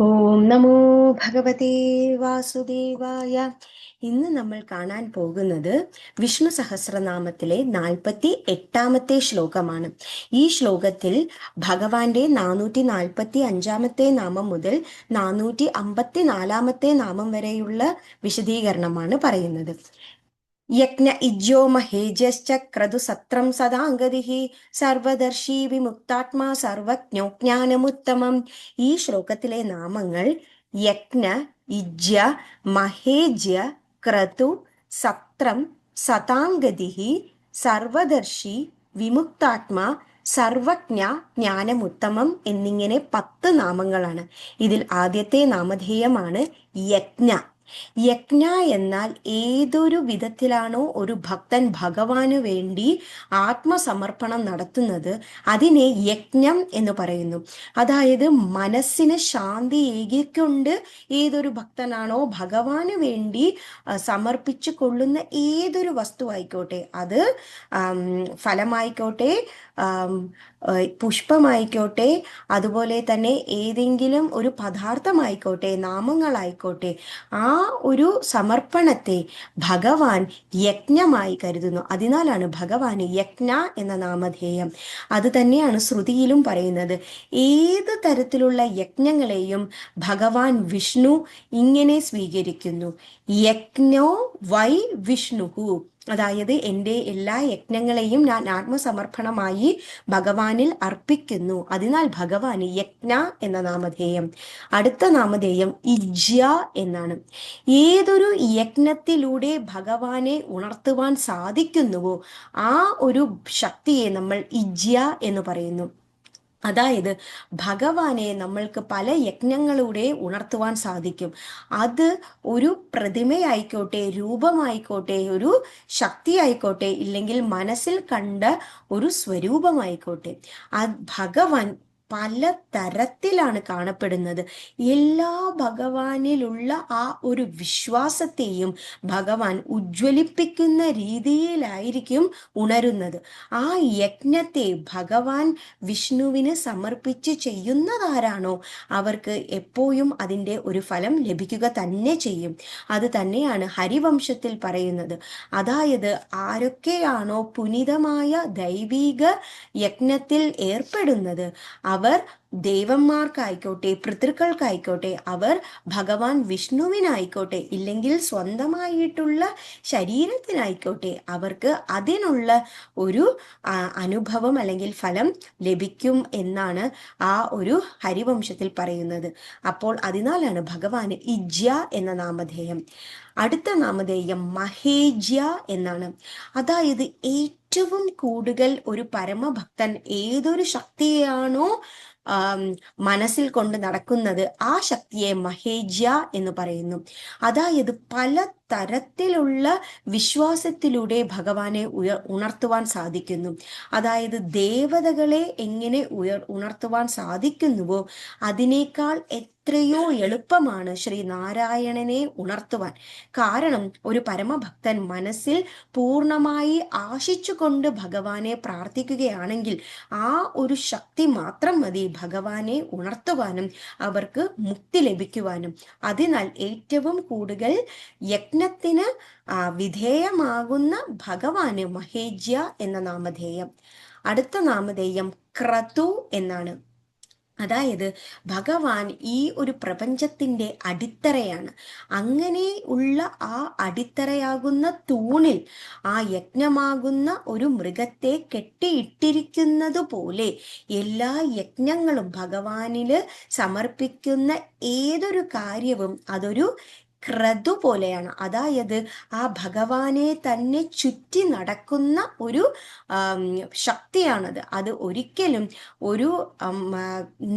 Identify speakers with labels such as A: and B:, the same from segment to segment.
A: ഓം നമോ ഭഗവതേ വാസുദേവായ. ഇന്ന് നമ്മൾ കാണാൻ പോകുന്നത് വിഷ്ണു സഹസ്രനാമത്തിലെ നാൽപ്പത്തി എട്ടാമത്തെ ശ്ലോകമാണ്. ഈ ശ്ലോകത്തിൽ ഭഗവാന്റെ നാനൂറ്റി നാൽപ്പത്തി അഞ്ചാമത്തെ നാമം മുതൽ നാനൂറ്റി അമ്പത്തി നാലാമത്തെ നാമം വരെയുള്ള വിശദീകരണമാണ് പറയുന്നത്. യജ്ഞ ഇജ്യോ മഹേജശ്ച ക്രതു സത്രം സദാംഗതി സർവദർശി വിമുക്താത്മാ സർവജ്ഞോജ്ഞാനമുത്തമം ഈ ശ്ലോകത്തിലെ നാമങ്ങൾ യജ്ഞ ഇജ്യ മഹേജ്യ ക്രതു സത്രം സതാംഗതി സർവദർശി വിമുക്താത്മാ സർവജ്ഞ ജ്ഞാനമുത്തമം എന്നിങ്ങനെ പത്ത് നാമങ്ങളാണ്. ഇതിൽ ആദ്യത്തെ നാമധേയമാണ് യജ്ഞ. യജ്ഞ എന്നാൽ ഏതൊരു വിധത്തിലാണോ ഒരു ഭക്തൻ ഭഗവാന് വേണ്ടി ആത്മസമർപ്പണം നടത്തുന്നത് അതിനെ യജ്ഞം എന്ന് പറയുന്നു. അതായത് മനസ്സിന് ശാന്തി ഏകിക്കൊണ്ട് ഏതൊരു ഭക്തനാണോ ഭഗവാന് വേണ്ടി സമർപ്പിച്ചു കൊള്ളുന്ന ഏതൊരു വസ്തു ആയിക്കോട്ടെ അത് ഫലമായിക്കോട്ടെ പുഷ്പമായിക്കോട്ടെ അതുപോലെ തന്നെ ഏതെങ്കിലും ഒരു പദാർത്ഥമായിക്കോട്ടെ നാമങ്ങളായിക്കോട്ടെ ആ ഒരു സമർപ്പണത്തെ ഭഗവാൻ യജ്ഞമായി കരുതുന്നു. അതിനാലാണ് ഭഗവാന് യജ്ഞ എന്ന നാമധേയം. അത് തന്നെയാണ് ശ്രുതിയിലും പറയുന്നത്. ഏത് തരത്തിലുള്ള യജ്ഞങ്ങളെയും ഭഗവാൻ വിഷ്ണു ഇങ്ങനെ സ്വീകരിക്കുന്നു. യജ്ഞോ വൈ വിഷ്ണുഹു. അതായത് എന്റെ എല്ലാ യജ്ഞങ്ങളെയും ഞാൻ ആത്മസമർപ്പണമായി ഭഗവാനിൽ അർപ്പിക്കുന്നു. അതിനാൽ ഭഗവാന് യജ്ഞ എന്ന നാമധേയം. അടുത്ത നാമധേയം ഇജ്യ എന്നാണ്. ഏതൊരു യജ്ഞത്തിലൂടെ ഭഗവാനെ ഉണർത്തുവാൻ സാധിക്കുന്നുവോ ആ ഒരു ശക്തിയെ നമ്മൾ ഇജ്യ എന്ന് പറയുന്നു. അതായത് ഭഗവാനെ നമ്മൾക്ക് പല യജ്ഞങ്ങളിലൂടെ ഉണർത്തുവാൻ സാധിക്കും. അത് ഒരു പ്രതിമയായിക്കോട്ടെ രൂപമായിക്കോട്ടെ ഒരു ശക്തി ആയിക്കോട്ടെ ഇല്ലെങ്കിൽ മനസ്സിൽ കണ്ട ഒരു സ്വരൂപമായിക്കോട്ടെ. ആ ഭഗവാൻ പല തരത്തിലാണ് കാണപ്പെടുന്നത്. എല്ലാ ഭഗവാനിലുള്ള ആ ഒരു വിശ്വാസത്തെയും ഭഗവാൻ ഉജ്ജ്വലിപ്പിക്കുന്ന രീതിയിലായിരിക്കും ഉണരുന്നത്. ആ യജ്ഞത്തെ ഭഗവാൻ വിഷ്ണുവിന് സമർപ്പിച്ച് ചെയ്യുന്നതാരാണോ അവർക്ക് എപ്പോഴും അതിന്റെ ഒരു ഫലം ലഭിക്കുക തന്നെ ചെയ്യും. അത് തന്നെയാണ് ഹരിവംശത്തിൽ പറയുന്നത്. അതായത് ആരൊക്കെയാണോ പുനിതമായ ദൈവീക യജ്ഞത്തിൽ ഏർപ്പെടുന്നത് അവർ ദേവന്മാർക്കായിക്കോട്ടെ പിതൃക്കൾക്കായിക്കോട്ടെ അവർ ഭഗവാൻ വിഷ്ണുവിനായിക്കോട്ടെ ഇല്ലെങ്കിൽ സ്വന്തമായിട്ടുള്ള ശരീരത്തിനായിക്കോട്ടെ അവർക്ക് അതിനുള്ള ഒരു അനുഭവം അല്ലെങ്കിൽ ഫലം ലഭിക്കും എന്നാണ് ആ ഒരു ഹരിവംശത്തിൽ പറയുന്നത്. അപ്പോൾ അതിനാലാണ് ഭഗവാന് ഇജ്യ എന്ന നാമധേയം. അടുത്ത നാമധേയം മഹേജ്യ എന്നാണ്. അതായത് ഏറ്റവും കൂടുതൽ ഒരു പരമഭക്തൻ ഏതൊരു ശക്തിയാണോ മനസ്സിൽ കൊണ്ട് നടക്കുന്നത് ആ ശക്തിയെ മഹേജ്യ എന്ന് പറയുന്നു. അതായത് പല തരത്തിലുള്ള വിശ്വാസത്തിലൂടെ ഭഗവാനെ ഉയർ ഉണർത്തുവാൻ സാധിക്കുന്നു. അതായത് ദേവതകളെ എങ്ങനെ ഉയർ ഉണർത്തുവാൻ സാധിക്കുന്നുവോ അതിനേക്കാൾ എത്രയോ എളുപ്പമാണ് ശ്രീ നാരായണനെ ഉണർത്തുവാൻ. കാരണം ഒരു പരമഭക്തൻ മനസ്സിൽ പൂർണമായി ആശിച്ചുകൊണ്ട് ഭഗവാനെ പ്രാർത്ഥിക്കുകയാണെങ്കിൽ ആ ഒരു ശക്തി മാത്രം മതി ഭഗവാനെ ഉണർത്തുവാനും അവർക്ക് മുക്തി ലഭിക്കുവാനും. അതിനാൽ ഏറ്റവും കൂടുതൽ യജ്ഞത്തിന് വിധേയമാകുന്ന ഭഗവാന് മഹേജ്യ എന്ന നാമധേയം. അടുത്ത നാമധേയം ക്രതു എന്നാണ്. അതായത് ഭഗവാൻ ഈ ഒരു പ്രപഞ്ചത്തിന്റെ അടിത്തറയാണ്. അങ്ങനെ ഉള്ള ആ അടിത്തറയാകുന്ന തൂണിൽ ആ യജ്ഞമാകുന്ന ഒരു മൃഗത്തെ കെട്ടിയിട്ടിരിക്കുന്നത് പോലെ എല്ലാ യജ്ഞങ്ങളും ഭഗവാനിൽ സമർപ്പിക്കുന്ന ഏതൊരു കാര്യവും അതൊരു ക്രതു പോലെയാണ് അതായത് ആ ഭഗവാനെ തന്നെ ചുറ്റി നടക്കുന്ന ഒരു ശക്തിയാണത്. അത് ഒരിക്കലും ഒരു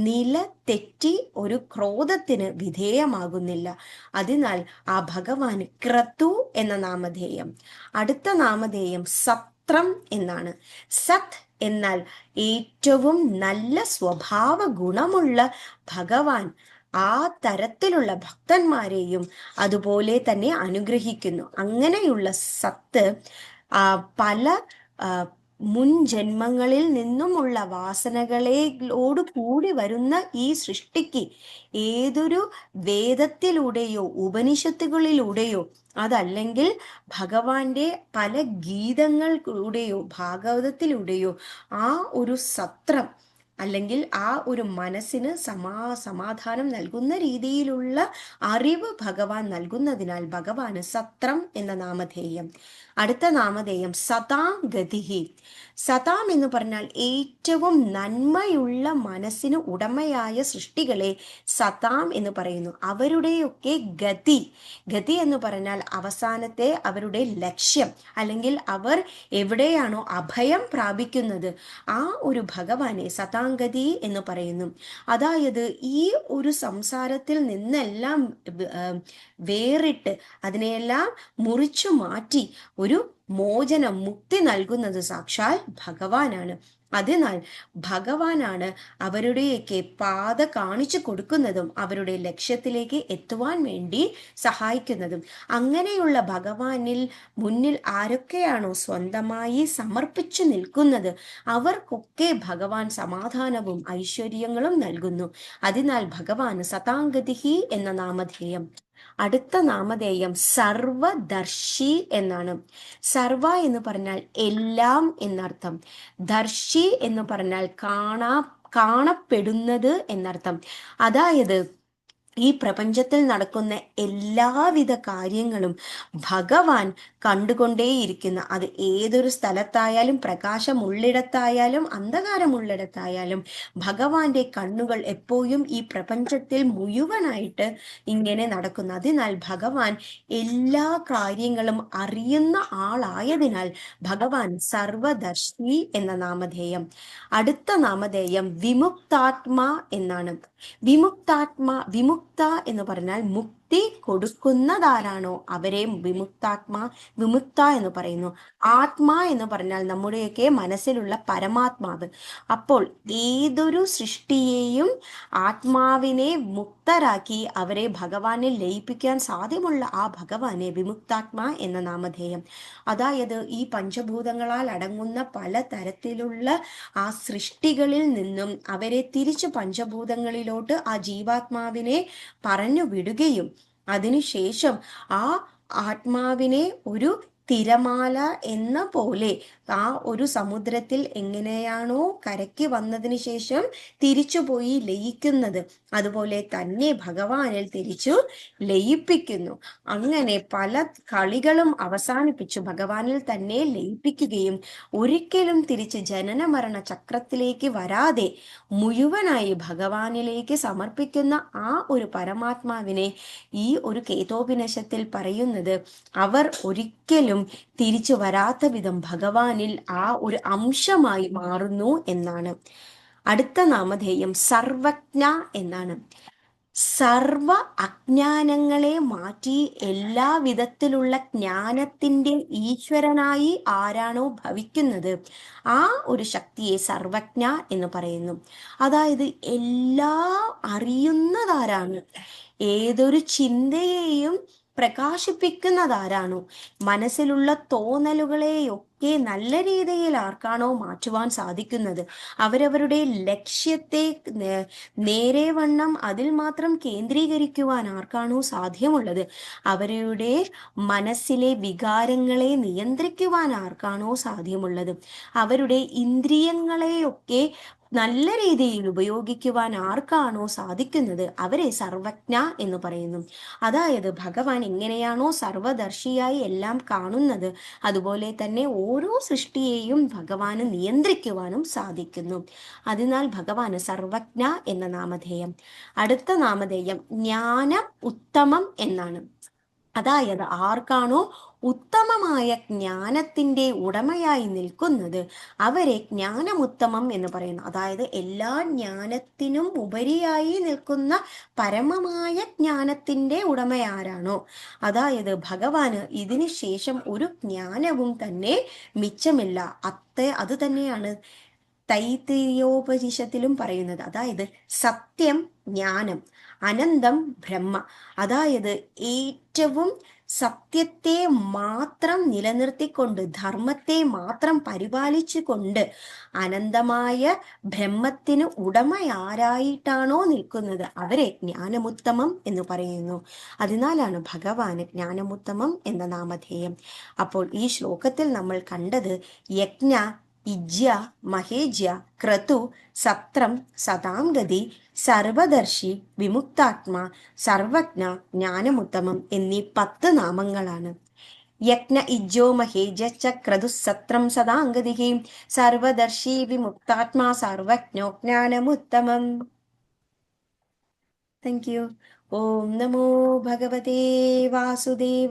A: നില തെറ്റി ഒരു ക്രോധത്തിന് വിധേയമാകുന്നില്ല. അതിനാൽ ആ ഭഗവാൻ ക്രതു എന്ന നാമധേയം. അടുത്ത നാമധേയം സത്രം എന്നാണ്. സത് എന്നാൽ ഏറ്റവും നല്ല സ്വഭാവ ഗുണമുള്ള ഭഗവാൻ. ആ തരത്തിലുള്ള ഭക്തന്മാരെയും അതുപോലെ തന്നെ അനുഗ്രഹിക്കുന്നു. അങ്ങനെയുള്ള സത്ത് പല മുൻ ജന്മങ്ങളിൽ നിന്നുമുള്ള വാസനകളോട് കൂടി വരുന്ന ഈ സൃഷ്ടിക്ക് ഏതൊരു വേദത്തിലൂടെയോ ഉപനിഷത്തുകളിലൂടെയോ അതല്ലെങ്കിൽ ഭഗവാന്റെ പല ഗീതങ്ങളിലൂടെയോ ഭാഗവതത്തിലൂടെയോ ആ ഒരു സത്രം അല്ലെങ്കിൽ ആ ഒരു മനസ്സിന് സമാ സമാധാനം നൽകുന്ന രീതിയിലുള്ള അറിവ് ഭഗവാൻ നൽകുന്നതിനാൽ ഭഗവാന് സത്രം എന്ന നാമധേയം. അടുത്ത നാമധേയം സതാം ഗതിഹി. സതാം എന്ന് പറഞ്ഞാൽ ഏറ്റവും നന്മയുള്ള മനസ്സിന് ഉടമയായ സൃഷ്ടികളെ സതാം എന്ന് പറയുന്നു. അവരുടെയൊക്കെ ഗതി. ഗതി എന്ന് പറഞ്ഞാൽ അവസാനത്തെ അവരുടെ ലക്ഷ്യം അല്ലെങ്കിൽ അവർ എവിടെയാണോ അഭയം പ്രാപിക്കുന്നത്. ആ ഒരു ഭഗവാനെ സതാംഗതി എന്ന് പറയുന്നു. അതായത് ഈ ഒരു സംസാരത്തിൽ നിന്നെല്ലാം വേറിട്ട് അതിനെയെല്ലാം മുറിച്ചു മാറ്റി ഒരു മോചനം മുക്തി നൽകുന്നത് സാക്ഷാൽ ഭഗവാനാണ്. അതിനാൽ ഭഗവാനാണ് അവരുടെയൊക്കെ പാത കാണിച്ചു കൊടുക്കുന്നതും അവരുടെ ലക്ഷ്യത്തിലേക്ക് എത്തുവാൻ വേണ്ടി സഹായിക്കുന്നതും. അങ്ങനെയുള്ള ഭഗവാനിൽ മുന്നിൽ ആരൊക്കെയാണോ സ്വന്തമായി സമർപ്പിച്ചു നിൽക്കുന്നത്? അവർക്കൊക്കെ ഭഗവാൻ സമാധാനവും ഐശ്വര്യങ്ങളും നൽകുന്നു. അതിനാൽ ഭഗവാൻ സതാംഗതിഹി എന്ന നാമധേയം അടുത്ത നാമധേയം സർവദർശി എന്നാണ്. സർവ എന്ന് പറഞ്ഞാൽ എല്ലാം എന്നർത്ഥം. ദർശി എന്ന് പറഞ്ഞാൽ കാണാ കാണപ്പെടുന്നത് എന്നർത്ഥം. അതായത് ഈ പ്രപഞ്ചത്തിൽ നടക്കുന്ന എല്ലാവിധ കാര്യങ്ങളും ഭഗവാൻ കണ്ടുകൊണ്ടേയിരിക്കുന്ന. അത് ഏതൊരു സ്ഥലത്തായാലും പ്രകാശമുള്ളിടത്തായാലും അന്ധകാരമുള്ളിടത്തായാലും ഭഗവാന്റെ കണ്ണുകൾ എപ്പോഴും ഈ പ്രപഞ്ചത്തിൽ മുഴുവനായിട്ട് ഇങ്ങനെ നടക്കുന്നു. അതിനാൽ ഭഗവാൻ എല്ലാ കാര്യങ്ങളും അറിയുന്ന ആളായതിനാൽ ഭഗവാൻ സർവദർശി എന്ന നാമധേയം. അടുത്ത നാമധേയം വിമുക്താത്മാ എന്നാണ്. വിമുക്താത്മാ വിമുക്ത Mukta en lo paranal, muk മുക്തി കൊടുക്കുന്നതാരാണോ അവരെ വിമുക്താത്മാ വിമുക്ത എന്ന് പറയുന്നു. ആത്മാ എന്ന് പറഞ്ഞാൽ നമ്മുടെയൊക്കെ മനസ്സിലുള്ള പരമാത്മാവ്. അപ്പോൾ ഏതൊരു സൃഷ്ടിയെയും ആത്മാവിനെ മുക്തരാക്കി അവരെ ഭഗവാനെ ലയിപ്പിക്കാൻ സാധ്യമുള്ള ആ ഭഗവാനെ വിമുക്താത്മാ എന്ന നാമധേയം. അതായത് ഈ പഞ്ചഭൂതങ്ങളാൽ അടങ്ങുന്ന പല തരത്തിലുള്ള ആ സൃഷ്ടികളിൽ നിന്നും അവരെ തിരിച്ചു പഞ്ചഭൂതങ്ങളിലോട്ട് ആ ജീവാത്മാവിനെ പറഞ്ഞു വിടുകയും അതിനുശേഷം ആ ആത്മാവിനെ ഒരു തിരമാല എന്ന പോലെ ആ ഒരു സമുദ്രത്തിൽ എങ്ങനെയാണോ കരയ്ക്ക് വന്നതിന് ശേഷം തിരിച്ചുപോയി ലയിക്കുന്നത്. അതുപോലെ തന്നെ ഭഗവാനിൽ തിരിച്ചു ലയിപ്പിക്കുന്നു. അങ്ങനെ പല കളികളും അവസാനിപ്പിച്ചു. ഭഗവാനിൽ തന്നെ ലയിപ്പിക്കുകയും ഒരിക്കലും തിരിച്ച് ജനന മരണ ചക്രത്തിലേക്ക് വരാതെ മുഴുവനായി ഭഗവാനിലേക്ക് സമർപ്പിക്കുന്ന ആ ഒരു പരമാത്മാവിനെ ഈ ഒരു കേതോപനിഷത്തിൽ പറയുന്നത് അവർ ഒരിക്കലും തിരിച്ചു വരാത്ത വിധം ഭഗവാനിൽ ആ ഒരു അംശമായി മാറുന്നു എന്നാണ്. അടുത്ത നാമധേയം സർവജ്ഞ എന്നാണ്. സർവ അജ്ഞാനങ്ങളെ മാറ്റി എല്ലാ വിധത്തിലുള്ള ജ്ഞാനത്തിന്റെ ഈശ്വരനായി ആരാണോ ഭവിക്കുന്നത് ആ ഒരു ശക്തിയെ സർവജ്ഞ എന്ന് പറയുന്നു. അതായത് എല്ലാ അറിയുന്നതാരാണ്. ഏതൊരു ചിന്തയെയും പ്രകാശിപ്പിക്കുന്നതാരാണോ? മനസ്സിലുള്ള തോന്നലുകളെയൊക്കെ നല്ല രീതിയിൽ ആർക്കാണോ മാറ്റുവാൻ സാധിക്കുന്നത്? അവരവരുടെ ലക്ഷ്യത്തെ നേരെ വണ്ണം അതിൽ മാത്രം കേന്ദ്രീകരിക്കുവാൻ ആർക്കാണോ സാധ്യമുള്ളത്? അവരുടെ മനസ്സിലെ വികാരങ്ങളെ നിയന്ത്രിക്കുവാൻ ആർക്കാണോ സാധ്യമുള്ളത്? അവരുടെ ഇന്ദ്രിയങ്ങളെയൊക്കെ നല്ല രീതിയിൽ ഉപയോഗിക്കുവാൻ ആർക്കാണോ സാധിക്കുന്നത് അവരെ സർവജ്ഞ എന്ന് പറയുന്നു. അതായത് ഭഗവാൻ എങ്ങനെയാണോ സർവദർശിയായി എല്ലാം കാണുന്നത് അതുപോലെ തന്നെ ഓരോ സൃഷ്ടിയെയും ഭഗവാന് നിയന്ത്രിക്കുവാനും സാധിക്കുന്നു. അതിനാൽ ഭഗവാന് സർവജ്ഞ എന്ന നാമധേയം. അടുത്ത നാമധേയം ജ്ഞാനം ഉത്തമം എന്നാണ്. അതായത് ആർക്കാണോ ഉത്തമമായ ജ്ഞാനത്തിന്റെ ഉടമയായി നിൽക്കുന്നത് അവരെ ജ്ഞാനമുത്തമം എന്ന് പറയുന്നു. അതായത് എല്ലാ ജ്ഞാനത്തിനും ഉപരിയായി നിൽക്കുന്ന പരമമായ ജ്ഞാനത്തിന്റെ ഉടമയാരാണോ? അതായത് ഭഗവാന് ഇതിനു ശേഷം ഒരു ജ്ഞാനവും തന്നെ മിച്ചമില്ല. അത്ത അത് തന്നെയാണ് തൈത്തിരിയോപനിഷത്തിലും പറയുന്നത്. അതായത് സത്യം ജ്ഞാനം. അനന്തം ബ്രഹ്മ. അതായത് ഏറ്റവും സത്യത്തെ മാത്രം നിലനിർത്തിക്കൊണ്ട് ധർമ്മത്തെ മാത്രം പരിപാലിച്ചുകൊണ്ട് അനന്തമായ ബ്രഹ്മത്തിന് ഉടമ ആരായിട്ടാണോ നിൽക്കുന്നത്? അവരെ ജ്ഞാനമുത്തമം എന്ന് പറയുന്നു. അതിനാലാണ് ഭഗവാന് ജ്ഞാനമുത്തമം എന്ന നാമധേയം. അപ്പോൾ ഈ ശ്ലോകത്തിൽ നമ്മൾ കണ്ടത് യജ്ഞ ഇജ്യ മഹേജ്യ ക്രതു സത്രം സതാംഗതി സർവദർശി വിമുക്താത്മാ സർവജ്ഞ ജ്ഞാനമുത്തമം എന്നീ പത്ത് നാമങ്ങളാണ്. യജ്ഞ ഇജ്ജോ മഹേജ ക്രതു സത്രം സദാംഗതി സർവദർശി വിമുക്താത്മാ സർവജ്ഞോ ജ്ഞാനമുത്തമം. താങ്ക് യു ഓം നമോ ഭഗവതേ വാസുദേവ